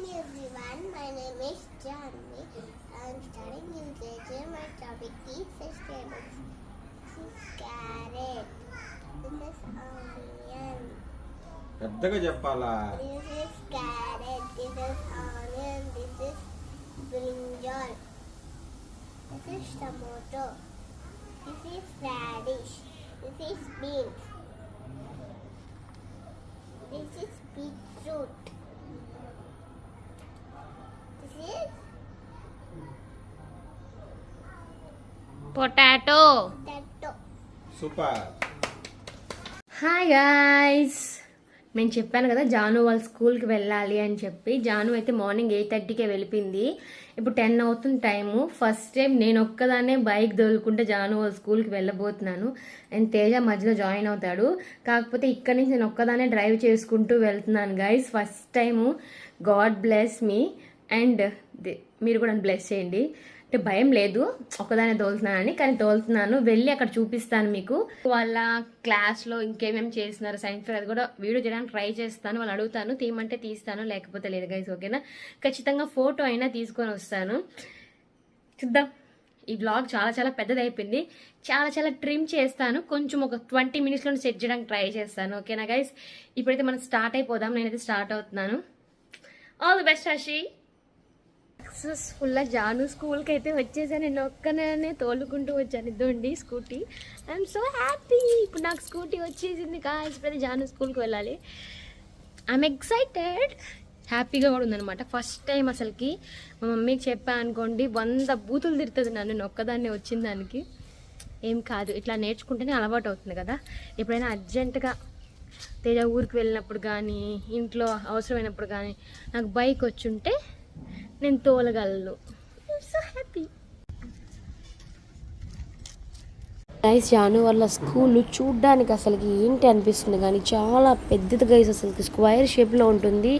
morning, everyone. My name is Janvi. I'm studying in KJ. My topic is vegetables. This is carrot. This is onion. పెద్దగా చెప్పాలా This is carrot. This is onion. This is brinjal. This is tomato. This is radish. This is beans. This is beetroot. Potato. potato. Super. Hi guys. నేను చెప్పాను కదా జాను వాళ్ళ స్కూల్కి వెళ్ళాలి అని చెప్పి. జాను అయితే మార్నింగ్ ఎయిట్ థర్టీకే వెళ్ళిపోయింది. ఇప్పుడు టెన్ అవుతుంది టైము. ఫస్ట్ టైం నేను ఒక్కదాన్నే బైక్ దొరుకుంటే జాను వాళ్ళ స్కూల్కి వెళ్ళబోతున్నాను. అండ్ తేజ మధ్యలో జాయిన్ అవుతాడు. కాకపోతే ఇక్కడి నుంచి నేను ఒక్కదానే డ్రైవ్ చేసుకుంటూ వెళ్తున్నాను guys first time. God bless me. And మీరు కూడా బ్లెస్ చేయండి. అంటే భయం లేదు ఒకదానే తోలుతున్నానని కానీ తోలుతున్నాను వెళ్ళి అక్కడ చూపిస్తాను మీకు. వాళ్ళ క్లాస్లో ఇంకేమేమి చేస్తున్నారు సైన్స్ ఫేర్ అది కూడా వీడియో చేయడానికి ట్రై చేస్తాను వాళ్ళు అడుగుతాను తీయమంటే తీస్తాను లేకపోతే లేదు గైస్ ఓకేనా? ఖచ్చితంగా ఫోటో అయినా తీసుకొని వస్తాను. చూద్దాం. ఈ బ్లాగ్ చాలా చాలా పెద్దది అయిపోయింది చాలా చాలా ట్రిమ్ చేస్తాను. కొంచెం ఒక ట్వంటీ మినిట్స్లో సెట్ చేయడానికి ట్రై చేస్తాను ఓకేనా గైస్ ఇప్పుడైతే మనం స్టార్ట్ అయిపోదాం. నేనైతే స్టార్ట్ అవుతున్నాను. ఆల్ ది బెస్ట్ హషి సక్సెస్ఫుల్గా జాను స్కూల్కి అయితే వచ్చేసాను. నేను ఒక్కనే తోలుకుంటూ వచ్చాను. ఇద్దండి స్కూటీ. ఐఎమ్ సో హ్యాపీ ఇప్పుడు నాకు స్కూటీ వచ్చేసింది. కాల్సి జాను స్కూల్కి వెళ్ళాలి. ఐఎమ్ ఎక్సైటెడ్ హ్యాపీగా కూడా ఉందనమాట ఫస్ట్ టైం అసలుకి. మా మమ్మీకి చెప్పా అనుకోండి వంద బూతులు తిడుతుంది నన్ను. నేను వచ్చిన దానికి. ఏం కాదు. ఇట్లా నేర్చుకుంటేనే అలవాటు అవుతుంది కదా. ఎప్పుడైనా అర్జెంటుగా తేజ ఊరికి వెళ్ళినప్పుడు కానీ ఇంట్లో అవసరమైనప్పుడు కానీ నాకు బైక్ వచ్చుంటే నేను తోలగలను. సో హ్యాపీ గైస్ జాను వాళ్ళ స్కూల్ చూడ్డానికి అసలుకి ఏంటి అనిపిస్తుంది? కానీ చాలా పెద్దది గైస్ అసలుకి. స్క్వైర్ షేప్లో ఉంటుంది.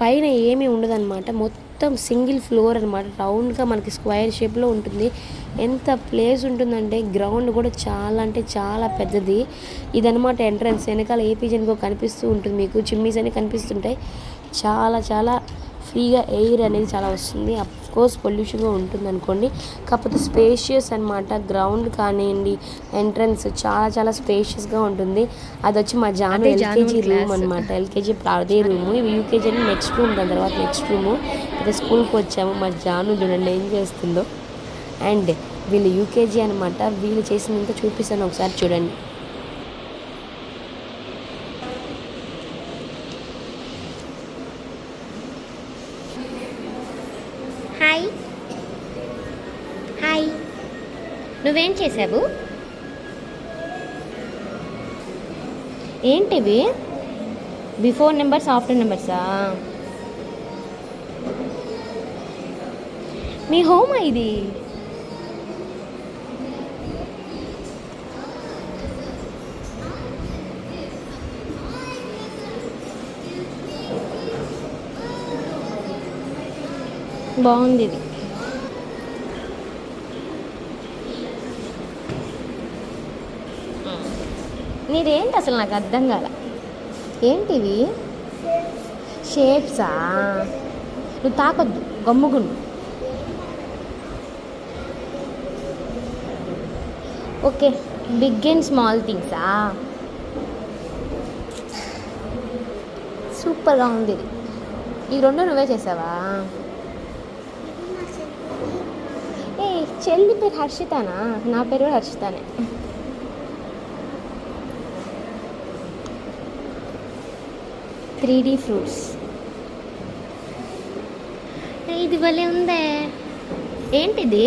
పైన ఏమీ ఉండదన్నమాట. మొత్తం సింగిల్ ఫ్లోర్ అనమాట రౌండ్గా మనకి స్క్వైర్ షేప్లో ఉంటుంది. ఎంత ప్లేస్ ఉంటుందంటే గ్రౌండ్ కూడా చాలా అంటే చాలా పెద్దది. ఇదనమాట ఎంట్రన్స్ వెనకాల ఏపీజెన్కో కనిపిస్తూ ఉంటుంది మీకు. చిమ్మీస్ అని కనిపిస్తుంటాయి. చాలా చాలా ఫ్రీగా ఎయిర్ అనేది చాలా వస్తుంది. కోర్స్ పొల్యూషన్గా ఉంటుంది అనుకోండి కాకపోతే స్పేషియస్ అనమాట గ్రౌండ్ కానివ్వండి ఎంట్రన్స్ చాలా చాలా స్పేషియస్గా ఉంటుంది. అది వచ్చి మా జాను ఎల్కేజీ రూమ్. అనమాట ఎల్కేజీ అదే రూము. ఇవి యూకేజీ అని నెక్స్ట్ రూమ్ దాని తర్వాత నెక్స్ట్ రూము. అయితే స్కూల్కి వచ్చాము. మా జాను చూడండి ఏం చేస్తుందో. అండ్ వీళ్ళు యూకేజీ అనమాట వీళ్ళు చేసినంత చూపిస్తాను ఒకసారి చూడండి హాయ్ హాయ్ నువ్వేం చేసావు ఏంటివి? బిఫోర్ నెంబర్స్ ఆఫ్టర్ నెంబర్సా? మీ హోమా ఇది బాగుంది ఇది. నీదేంటి అసలు నాకు అర్థం కాల? ఏంటివి? షేప్సా? నువ్వు తాకొద్దు గమ్ముగుండు. ఓకే బిగ్ అండ్ స్మాల్ థింగ్సా? సూపర్గా ఉంది ఇది. ఈ రెండు నువ్వే చేసావా? ఏ చెల్లి పేరు హర్షితానా? నా పేరు కూడా హర్షితానే. Three D fruits. ఇది భలే ఉందే. ఏంటిది?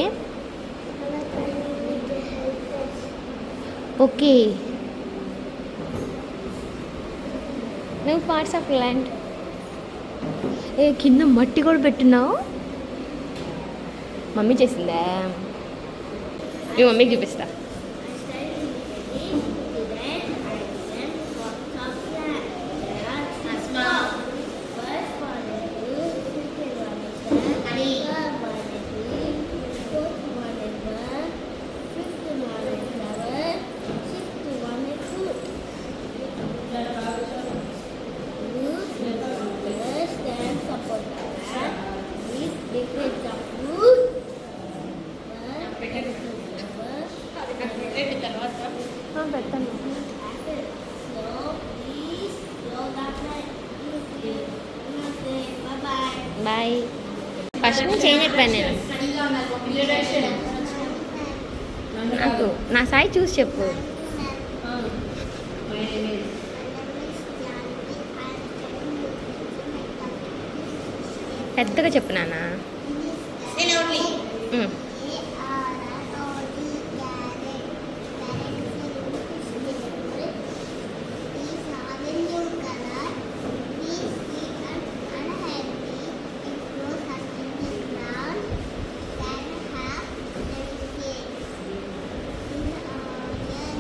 ఓకే. నువ్వు పార్ట్స్ ఆఫ్ ల్యాండ్. ఏ కింద మట్టి కూడా పెట్టున్నావు? మమ్మీ చేసిందా? మీ మమ్మీకి చూపిస్తా Stand support. బాయ్ ఫస్ట్ నుంచి ఏం చెప్పాను నేను నాకు నా సాయి చూసి చెప్పు పెద్దగా చెప్పు.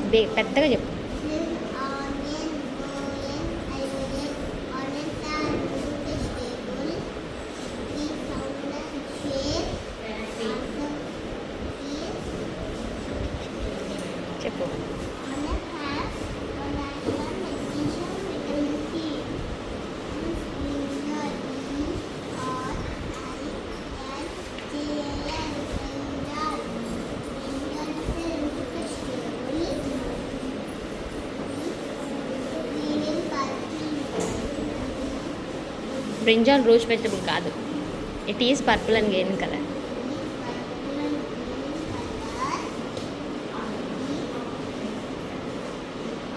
బే- పెద్దగా చెప్పు. బ్రింజాల్ రోజ్ వెజిటబుల్ కాదు. It is purple and green colour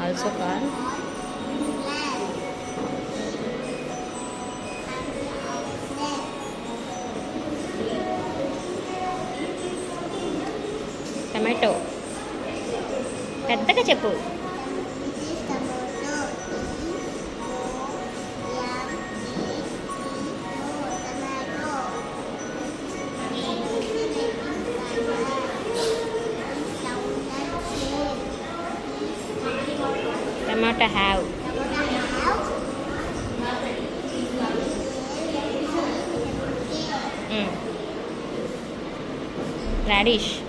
also call Parish.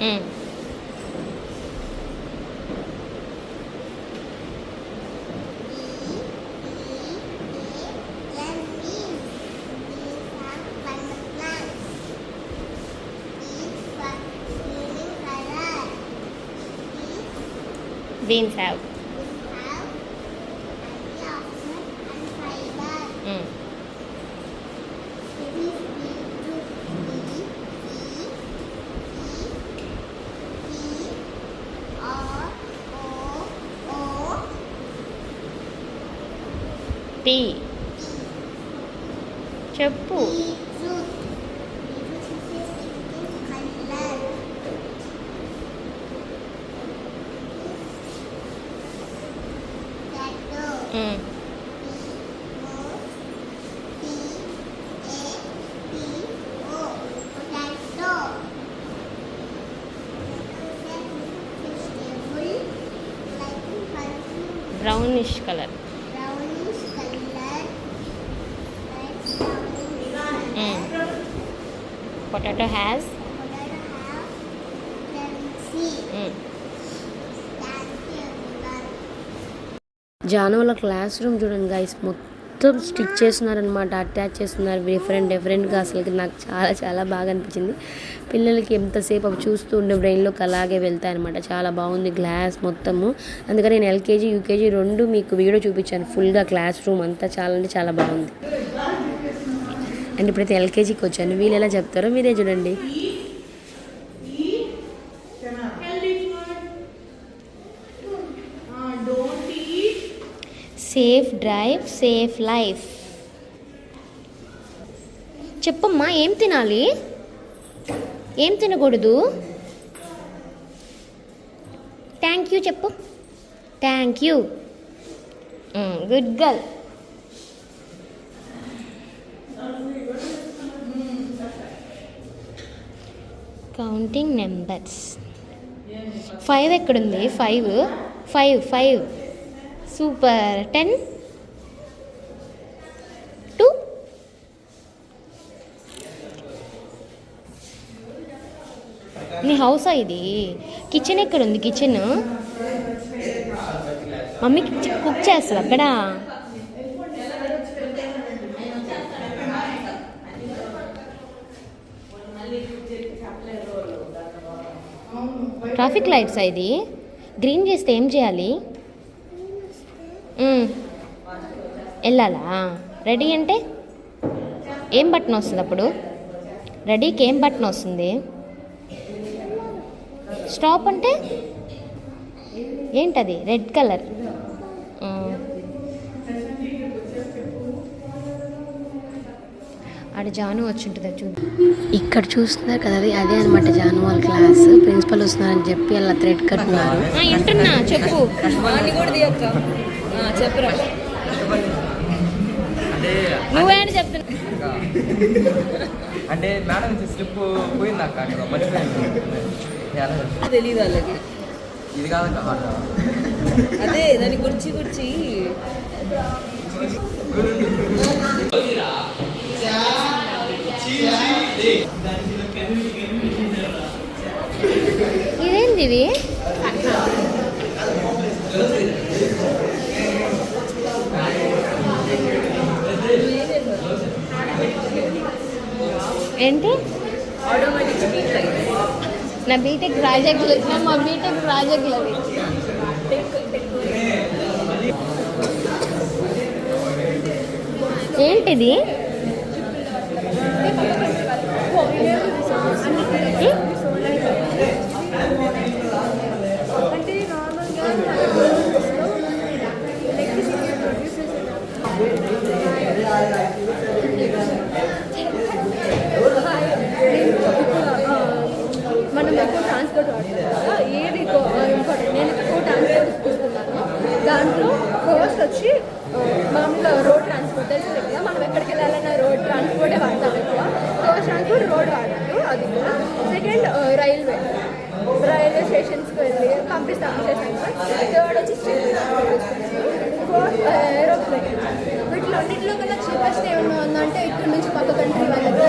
Mm. Beans have. Tea. చెప్పు. జాను వాళ్ళ క్లాస్ రూమ్ చూడండి గైస్ మొత్తం స్టిక్ చేస్తున్నారనమాట అటాచ్ చేస్తున్నారు డిఫరెంట్ డిఫరెంట్గా అసలు నాకు చాలా చాలా బాగా అనిపించింది. పిల్లలకి ఎంతసేపు అవి చూస్తూ ఉండే బ్రెయిన్లోకి అలాగే వెళ్తాయి అనమాట చాలా బాగుంది గ్లాస్ మొత్తము. అందుకని నేను ఎల్కేజీ యూకేజీ రెండు మీకు వీడియో చూపించాను. ఫుల్గా క్లాస్ రూమ్ అంతా చాలా అంటే చాలా బాగుంది. అండ్ ఇప్పుడైతే ఎల్కేజీకి వచ్చాను. వీళ్ళు ఎలా చెప్తారో మీరే చూడండి. Safe drive safe life. చెప్పమ్మా ఏం తినాలి? ఏం తినకూడదు? థ్యాంక్ యూ చెప్పు. Thank you good girl counting numbers five ఎక్కడుంది? Five five five super. Ten. Two. నీ హౌసా ఇది? కిచెన్ ఎక్కడ ఉంది కిచెన్? మమ్మీ కుక్ చేస్తుంది అక్కడ? ట్రాఫిక్ లైట్సా ఇది? గ్రీన్ చేస్తే ఏం చేయాలి? వెళ్ళాలా? రెడీ అంటే ఏం బటన్ వస్తుంది అప్పుడు? రెడీకి ఏం బటన్ వస్తుంది? స్టాప్ అంటే ఏంటది? Red colour. ఆడ జాను వచ్చి ఉంటుంది అది చూద్దాం ఇక్కడ చూస్తున్నారు కదా అది అదే అనమాట జాను వాళ్ళ క్లాస్. ప్రిన్సిపల్ వస్తున్నారని చెప్పి అలా థ్రెడ్ కట్టున్నారు. చెప్పు. చెప్పురా. నువ్వేంటి చెప్తున్నా. అంటే మేడం స్లిప్ పోయింది అక్క? అక్కడ మర్చిపోయింది? తెలియదు వాళ్ళకి. ఇది కాదక్క అదే దాన్ని గుర్చి గుర్చి. ఇదేంది ఏంటి? నా బీటెక్ ప్రాజెక్టులు మా బీటెక్ ప్రాజెక్టులు అవి ఏంటిది మనం ఎక్కువ ట్రాన్స్పోర్ట్ వాడతాం కదా ఏది ఇంపార్టెంట్ నేను ఎక్కువ ట్రాన్స్పోర్ట్ తీసుకున్నాను దాంట్లో ఫస్ట్ వచ్చి ఆ, మామూలుగా రోడ్ ట్రాన్స్పోర్ట్ తెలుసు కదా మనం ఎక్కడికి వెళ్ళాలన్నా రోడ్ వాడతాం ఎక్కువ. ఫస్ట్ రోడ్ వాడాలి అది కూడా. సెకండ్ రైల్వే రైల్వే స్టేషన్స్కి వెళ్ళి పంపిస్తాం స్టేషన్కి థర్డ్ వచ్చి ఫోర్త్ ఏరోప్లేన్ uh, వీటిలో అన్నింటిలో కన్నా చీపెస్ట్ ఏమన్నా ఉందంటే ఇక్కడ నుంచి పక్క కంట్రీ వాళ్ళకి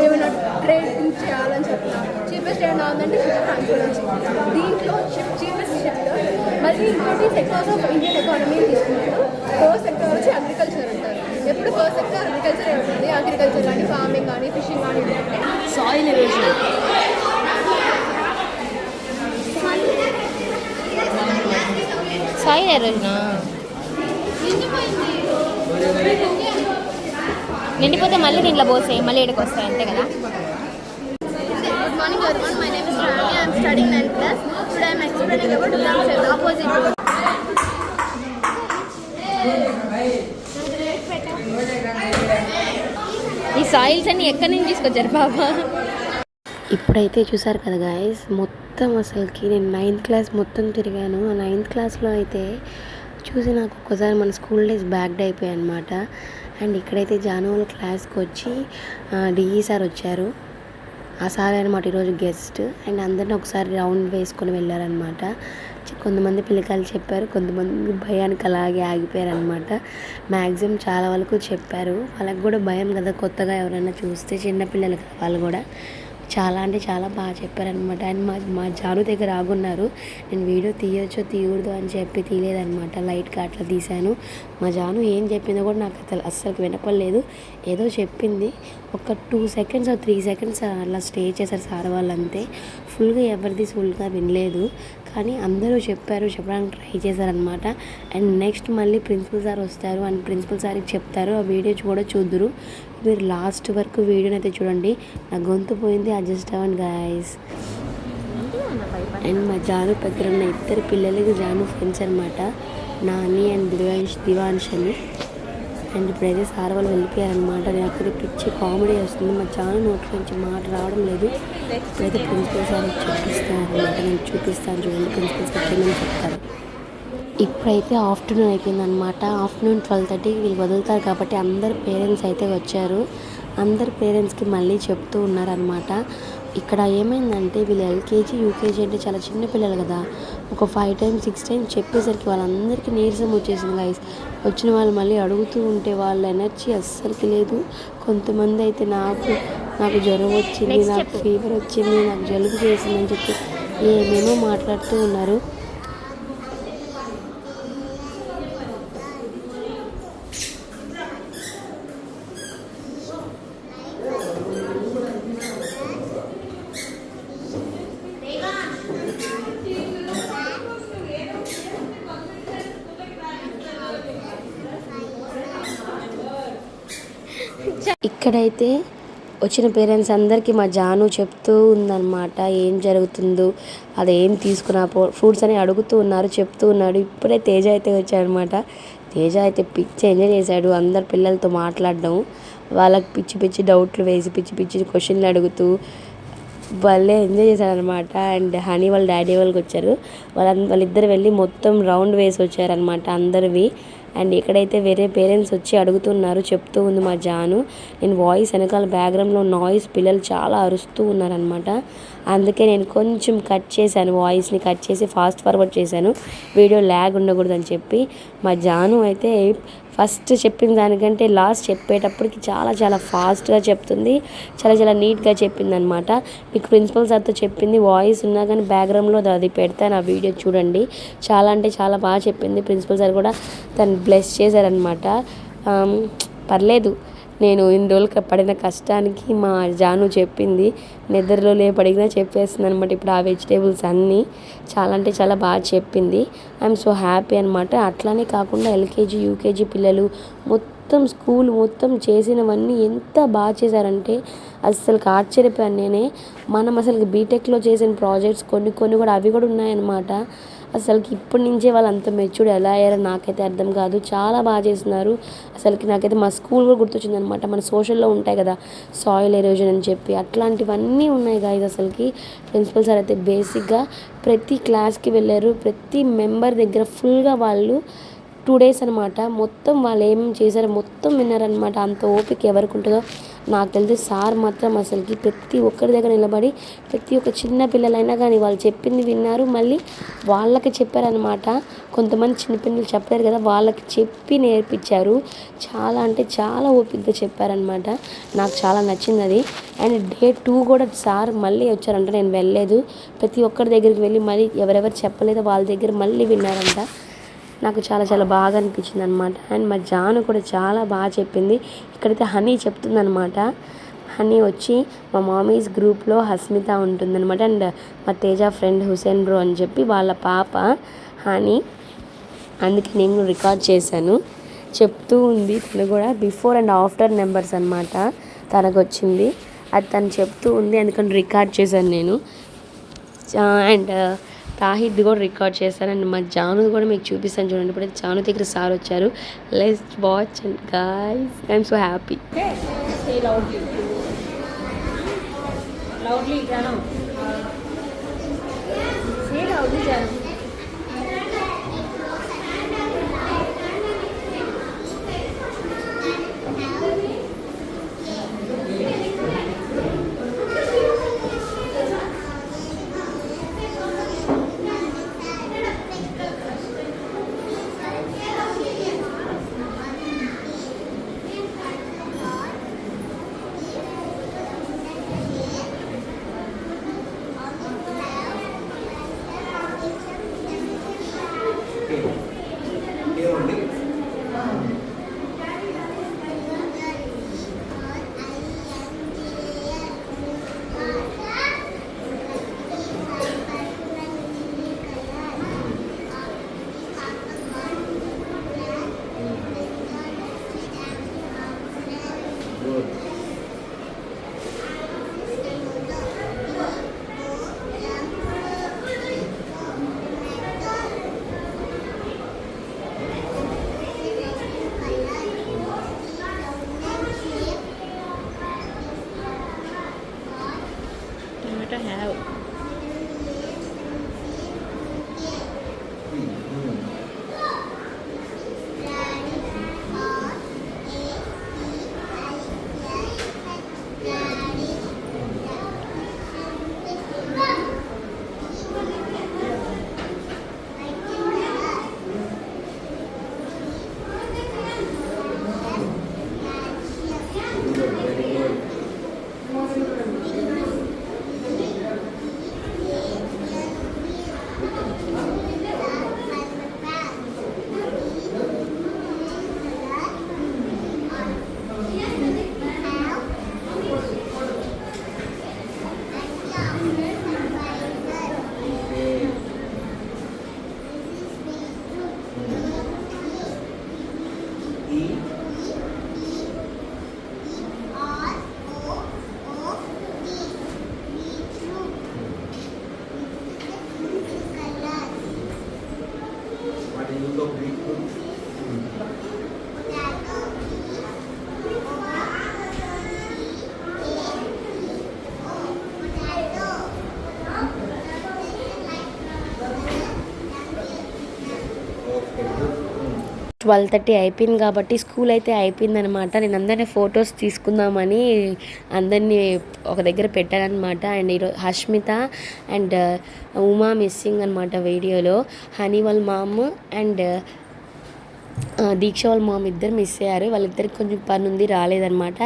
ఏమైనా ట్రేడ్ చేయాలని చెప్తున్నాం చీపెస్ట్ ఏమైనా ఉందంటే షిప్ దీంట్లో చీపెస్ట్ షిప్ మళ్ళీ ఇంకోటి సెక్టర్స్ ఆఫ్ ఇండియన్ ఎకానమీ తీసుకున్నాడు. ఫోర్ సెక్టర్ వచ్చి అగ్రికల్చర్ అంటారు. ఎప్పుడు ఫస్ట్ సెక్టర్ అగ్రికల్చర్ ఉంటుంది. అగ్రికల్చర్ కానీ ఫార్మింగ్ కానీ ఫిషింగ్ కానీ ఉంటే సాయిల్ ఎరోజన్ సాయి రోజున నిండిపోతే మళ్ళీ దీంట్లో పోసే మళ్ళీ ఇక్కడికి వస్తాయి అంతే కదా? గుడ్ మార్నింగ్ ఎవరి my name is Rani, I am studying 9th class. Today I am explaining సాయిల్స్ అన్ని ఎక్కడి నుంచి తీసుకొచ్చారు బాబా? ఇప్పుడైతే చూసారు కదా గాయస్ మొత్తం అసలుకి నేను నైన్త్ క్లాస్ మొత్తం తిరిగాను. ఆ నైన్త్ క్లాస్లో అయితే చూసి నాకు ఒక్కసారి మన స్కూల్ డేస్ బ్యాక్డ్ అయిపోయాయి అనమాట అండ్ ఇక్కడైతే జానువల్ క్లాస్కి వచ్చి డిఈ సార్ వచ్చారు. ఆ సార్ అనమాట ఈరోజు గెస్ట్ అండ్ అందరిని ఒకసారి రౌండ్ వేసుకొని వెళ్ళారనమాట కొంతమంది పిల్లకాయలు చెప్పారు కొంతమంది భయానికి అలాగే ఆగిపోయారు అనమాట మ్యాక్సిమం చాలా వరకు చెప్పారు. వాళ్ళకి కూడా భయం కదా కొత్తగా ఎవరైనా చూస్తే చిన్నపిల్లలు కదా వాళ్ళు కూడా. చాలా అంటే చాలా బాగా చెప్పారనమాట అండ్ మా మా జాను దగ్గర ఆగున్నారు. నేను వీడియో తీయొచ్చో తీయకూడదు అని చెప్పి తీయలేదనమాట లైట్గా అట్లా తీశాను. మా జాను ఏం చెప్పిందో కూడా నాకు అసలు అస్సలు వినపడలేదు. ఏదో చెప్పింది. ఒక టూ సెకండ్స్ త్రీ సెకండ్స్ అలా స్టే చేశారు సార్ వాళ్ళంతే ఫుల్గా ఎవరిది ఫుల్గా వినలేదు. కానీ అందరూ చెప్పారు చెప్పడానికి ట్రై చేశారనమాట అండ్ నెక్స్ట్ మళ్ళీ ప్రిన్సిపల్ సార్ వస్తారు అండ్ ప్రిన్సిపల్ సార్కి చెప్తారు ఆ వీడియో కూడా చూద్దురు. మీరు లాస్ట్ వరకు వీడియోని అయితే చూడండి. నా గొంతు పోయింది అడ్జస్ట్ అవ్వండి గాయస్ అండ్ మా జాను దగ్గర ఉన్న ఇద్దరు పిల్లలకి జాను ఫ్రెండ్స్ అనమాట నాని అండ్ దివాంష్ దివాంశ్ అని. అండ్ ఇప్పుడైతే సార్ వాళ్ళు వెళ్ళిపోయారనమాట అక్కడికి పిచ్చి కామెడీ వస్తుంది. మా చాలా నోట్ల నుంచి మాట రావడం లేదు. ఇప్పుడైతే ప్రిన్సిపల్ సార్ చూపిస్తాను అనమాట నేను చూపిస్తాను చూడండి ప్రిన్సిపల్ సార్ చెప్తాను ఇప్పుడైతే ఆఫ్టర్నూన్ అయిపోయిందనమాట ఆఫ్టర్నూన్ ట్వెల్వ్ థర్టీకి వీళ్ళు వదులుతారు కాబట్టి అందరు పేరెంట్స్ అయితే వచ్చారు. అందరు పేరెంట్స్కి మళ్ళీ చెప్తూ ఉన్నారనమాట ఇక్కడ ఏమైందంటే వీళ్ళు ఎల్కేజీ యూకేజీ అంటే చాలా చిన్న పిల్లలు కదా. ఒక ఫైవ్ టైమ్స్ సిక్స్ టైమ్స్ చెప్పేసరికి వాళ్ళందరికీ నీరసం వచ్చేసింది గైస్ వచ్చిన వాళ్ళు మళ్ళీ అడుగుతూ ఉంటే వాళ్ళ ఎనర్జీ అస్సలకి లేదు. కొంతమంది అయితే నాకు నాకు జ్వరం వచ్చింది నాకు. ఫీవర్ వచ్చింది నాకు జలుబు చేసిందని చెప్పి ఏమేమో మాట్లాడుతూ ఉన్నారు. ఇక్కడైతే వచ్చిన పేరెంట్స్ అందరికీ మా జాను చెప్తూ ఉందన్నమాట ఏం జరుగుతుందో అది ఏం తీసుకున్నా ఫ్రూట్స్ అని అడుగుతూ ఉన్నారు చెప్తూ ఉన్నాడు. ఇప్పుడే తేజ అయితే వచ్చాడనమాట తేజ అయితే పిచ్చి ఎంజాయ్ చేశాడు అందరు పిల్లలతో మాట్లాడడం వాళ్ళకి పిచ్చి పిచ్చి డౌట్లు వేసి పిచ్చి పిచ్చి క్వశ్చన్లు అడుగుతూ భలే ఎంజాయ్ చేశారనమాట అండ్ హనీ వాళ్ళ డాడీ వాళ్ళకి వచ్చారు. వాళ్ళ వాళ్ళిద్దరు వెళ్ళి మొత్తం రౌండ్ వేసి వచ్చారనమాట అందరివి. అండ్ ఇక్కడైతే వేరే పేరెంట్స్ వచ్చి అడుగుతున్నారు చెప్తూ ఉంది మా జాను. నేను వాయిస్ వెనకాల బ్యాక్గ్రౌండ్లో నాయిస్ పిల్లలు చాలా అరుస్తూ ఉన్నారనమాట అందుకే నేను కొంచెం కట్ చేశాను వాయిస్ని కట్ చేసి ఫాస్ట్ ఫార్వర్డ్ చేశాను. వీడియో ల్యాగ్ ఉండకూడదని చెప్పి మా జాను అయితే ఫస్ట్ చెప్పిన దానికంటే లాస్ట్ చెప్పేటప్పటికి చాలా చాలా ఫాస్ట్గా చెప్తుంది. చాలా చాలా నీట్గా చెప్పింది అనమాట మీకు ప్రిన్సిపల్ సార్తో చెప్పింది వాయిస్ ఉన్నా కానీ బ్యాక్గ్రౌండ్లో అది పెడతాను ఆ వీడియో చూడండి. చాలా అంటే చాలా బాగా చెప్పింది ప్రిన్సిపల్ సార్ కూడా. తను బ్లెస్ చేశారనమాట పర్లేదు. నేను ఇన్ని రోజులు పడిన కష్టానికి మా జాను చెప్పింది నిద్రలో లేపడిగినా చెప్పేస్తుంది అనమాట ఇప్పుడు ఆ వెజిటేబుల్స్ అన్నీ చాలా అంటే చాలా బాగా చెప్పింది. ఐఎమ్ సో హ్యాపీ అనమాట అట్లానే కాకుండా ఎల్కేజీ యూకేజీ పిల్లలు మొత్తం స్కూల్ మొత్తం చేసినవన్నీ ఎంత బాగా చేశారంటే అసలు ఆశ్చర్యపోయాను నేనే. మనం అసలు బీటెక్లో చేసిన ప్రాజెక్ట్స్ కొన్ని కొన్ని కూడా అవి కూడా ఉన్నాయన్నమాట. అసలుకి ఇప్పటి నుంచే వాళ్ళు అంత మెచ్యూర్డ్ ఎలా అయ్యారో నాకైతే అర్థం కాదు. చాలా బాగా చేస్తున్నారు. అసలుకి నాకైతే మా స్కూల్ కూడా గుర్తొచ్చింది అనమాట మన సోషల్లో ఉంటాయి కదా సాయిల్ ఎరోజన్ అని చెప్పి. అట్లాంటివన్నీ ఉన్నాయి గాయస్ అసలుకి. ప్రిన్సిపల్ సార్ అయితే బేసిక్గా ప్రతి క్లాస్కి వెళ్ళారు. ప్రతి మెంబర్ దగ్గర ఫుల్గా వాళ్ళు టూ డేస్ అనమాట మొత్తం వాళ్ళు ఏం చేశారో మొత్తం విన్నారనమాట అంత ఓపిక ఎవరికి ఉంటుందో నాకు తెలిసి సార్ మాత్రం అసలుకి ప్రతి ఒక్కరి దగ్గర నిలబడి ప్రతి ఒక్క చిన్న పిల్లలైనా కానీ వాళ్ళు చెప్పింది విన్నారు. మళ్ళీ వాళ్ళకి చెప్పారనమాట కొంతమంది చిన్నపిల్లలు చెప్పలేరు కదా వాళ్ళకి చెప్పి నేర్పించారు. చాలా అంటే చాలా ఓపికగా చెప్పారనమాట నాకు చాలా నచ్చింది అది. అండ్ డే టూ కూడా సార్ మళ్ళీ వచ్చారంట నేను వెళ్ళలేదు. ప్రతి ఒక్కరి దగ్గరికి వెళ్ళి మళ్ళీ ఎవరెవరు చెప్పలేదో వాళ్ళ దగ్గర మళ్ళీ విన్నారంట. నాకు చాలా చాలా బాగా అనిపించింది అనమాట అండ్ మా జాను కూడా చాలా బాగా చెప్పింది. ఇక్కడైతే హనీ చెప్తుందనమాట హనీ వచ్చి మా మామీస్ గ్రూప్లో హస్మిత ఉంటుందన్నమాట. అండ్ మా తేజ ఫ్రెండ్ హుసేన్ బ్రో అని చెప్పి వాళ్ళ పాప హనీ. అందుకే నేను రికార్డ్ చేశాను. చెప్తూ ఉంది తను కూడా. బిఫోర్ అండ్ ఆఫ్టర్ నెంబర్స్ అనమాట తనకు వచ్చింది అది తను చెప్తూ ఉంది. అందుకని రికార్డ్ చేశాను నేను. అండ్ తాహిద్ కూడా రికార్డ్ చేశాను అండ్ మా జాను కూడా మీకు చూపిస్తాను చూడండి. ఇప్పుడు జాను దగ్గర సార్ వచ్చారు. Let's watch and guys I'm so happy Say ఏముంది Amen. ట్వెల్వ్ థర్టీ అయిపోయింది కాబట్టి స్కూల్ అయితే అయిపోయిందనమాట నేను అందరినీ ఫొటోస్ తీసుకుందామని అందరినీ ఒక దగ్గర పెట్టానమాట అండ్ ఈరోజు Hashmitha and uh, Uma missing అనమాట వీడియోలో. హనీ వాళ్ళ మామ్ అండ్ uh, దీక్ష వాళ్ళ మామ ఇద్దరు మిస్ అయ్యారు. వాళ్ళిద్దరికి కొంచెం పని ఉంది రాలేదనమాట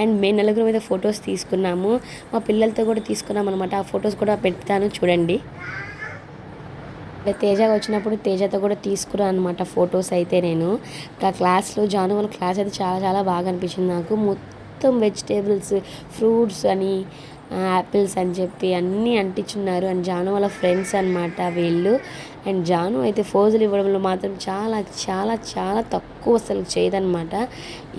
అండ్ మేము నలుగురు మీద ఫొటోస్ తీసుకున్నాము. మా పిల్లలతో కూడా తీసుకున్నాం అనమాట ఆ ఫొటోస్ కూడా పెడతాను చూడండి. తేజ వచ్చినప్పుడు తేజతో కూడా తీసుకురా అనమాట ఫొటోస్ అయితే నేను. ఆ క్లాస్లో జాను వాళ్ళ క్లాస్ అయితే చాలా చాలా బాగా అనిపించింది నాకు. మొత్తం వెజిటేబుల్స్ ఫ్రూట్స్ అని యాపిల్స్ అని చెప్పి అన్నీ అంటించున్నారు. అండ్ జాను వాళ్ళ ఫ్రెండ్స్ అనమాట వీళ్ళు. అండ్ జాను అయితే ఫోజులు ఇవ్వడంలో మాత్రం చాలా చాలా చాలా తక్కువ అసలు చేయదనమాట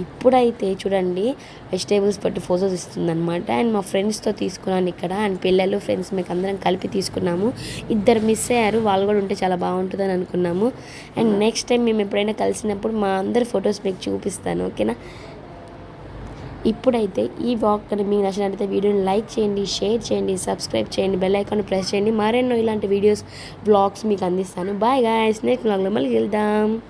ఇప్పుడైతే చూడండి వెజిటేబుల్స్ బట్టి ఫోటోస్ ఇస్తుందన్నమాట. అండ్ మా ఫ్రెండ్స్తో తీసుకున్నాను ఇక్కడ. అండ్ పిల్లలు ఫ్రెండ్స్ మీకు అందరం కలిపి తీసుకున్నాము. ఇద్దరు మిస్ అయ్యారు. వాళ్ళు కూడా ఉంటే చాలా బాగుంటుందని అనుకున్నాము. అండ్ నెక్స్ట్ టైం మేము ఎప్పుడైనా కలిసినప్పుడు మా అందరి ఫొటోస్ మీకు చూపిస్తాను. ఓకేనా ఇప్పుడైతే ఈ వాక్ కనుక మీకు నచ్చినట్లయితే వీడియోని లైక్ చేయండి షేర్ చేయండి సబ్స్క్రైబ్ చేయండి బెల్ ఐకాన్ ప్రెస్ చేయండి. మరెన్నో ఇలాంటి వీడియోస్ బ్లాగ్స్ మీకు అందిస్తాను. బాయ్ గాయస్ నెక్స్ట్ బ్లాగ్లో మళ్ళీ వెళ్దాం